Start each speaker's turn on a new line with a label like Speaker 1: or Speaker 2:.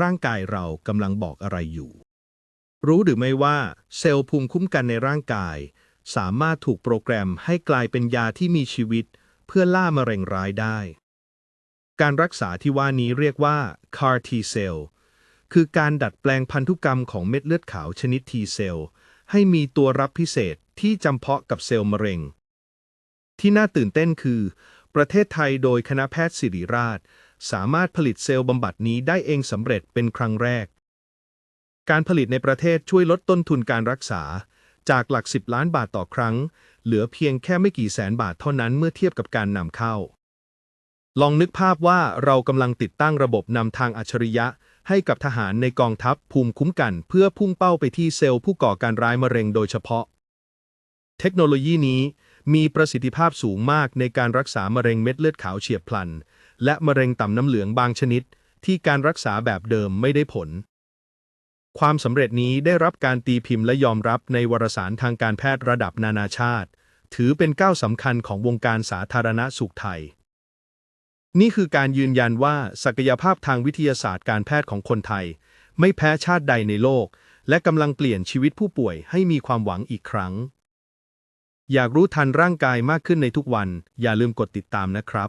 Speaker 1: ร่างกายเรากำลังบอกอะไรอยู่ รู้หรือไม่ว่าเซลล์ภูมิคุ้มกันในร่างกาย สามารถถูกโปรแกรมให้กลายเป็นยาที่มีชีวิต เพื่อล่ามะเร็งร้ายได้ การรักษาที่ว่านี้เรียกว่า CAR T cell คือการดัดแปลงพันธุกรรมของเม็ดเลือดขาวชนิด T cell ให้มีตัวรับพิเศษที่จำเพาะกับเซลล์มะเร็ง ที่น่าตื่นเต้นคือ ประเทศไทยโดยคณะแพทย์ศิริราช สามารถผลิตเซลล์บำบัดนี้ได้เองสำเร็จเป็นครั้งแรก การผลิตในประเทศช่วยลดต้นทุนการรักษา จากหลัก 10 ล้านบาทต่อครั้ง เหลือเพียงแค่ไม่กี่แสนบาทเท่านั้นเมื่อเทียบกับการนำเข้า ลองนึกภาพว่าเรากำลังติดตั้งระบบนำทางอัจฉริยะ ให้กับทหารในกองทัพภูมิคุ้มกัน เพื่อพุ่งเป้าไปที่เซลล์ผู้ก่อการร้ายมะเร็งโดยเฉพาะ เทคโนโลยีนี้มีประสิทธิภาพสูงมากในการรักษามะเร็งเม็ดเลือดขาวเฉียบพลัน และมะเร็งต่ำน้ำเหลืองบางชนิด ที่การรักษาแบบเดิมไม่ได้ผล ความสำเร็จนี้ได้รับการตีพิมพ์และยอมรับในวารสารทางการแพทย์ระดับนานาชาติ ถือเป็นก้าวสำคัญของวงการสาธารณสุขไทย นี่คือการยืนยันว่าศักยภาพทางวิทยาศาสตร์การแพทย์ของคนไทย ไม่แพ้ชาติใดในโลก และกำลังเปลี่ยนชีวิตผู้ป่วยให้มีความหวังอีกครั้ง อยากรู้ทันร่างกายมากขึ้นในทุกวัน อย่าลืมกดติดตามนะครับ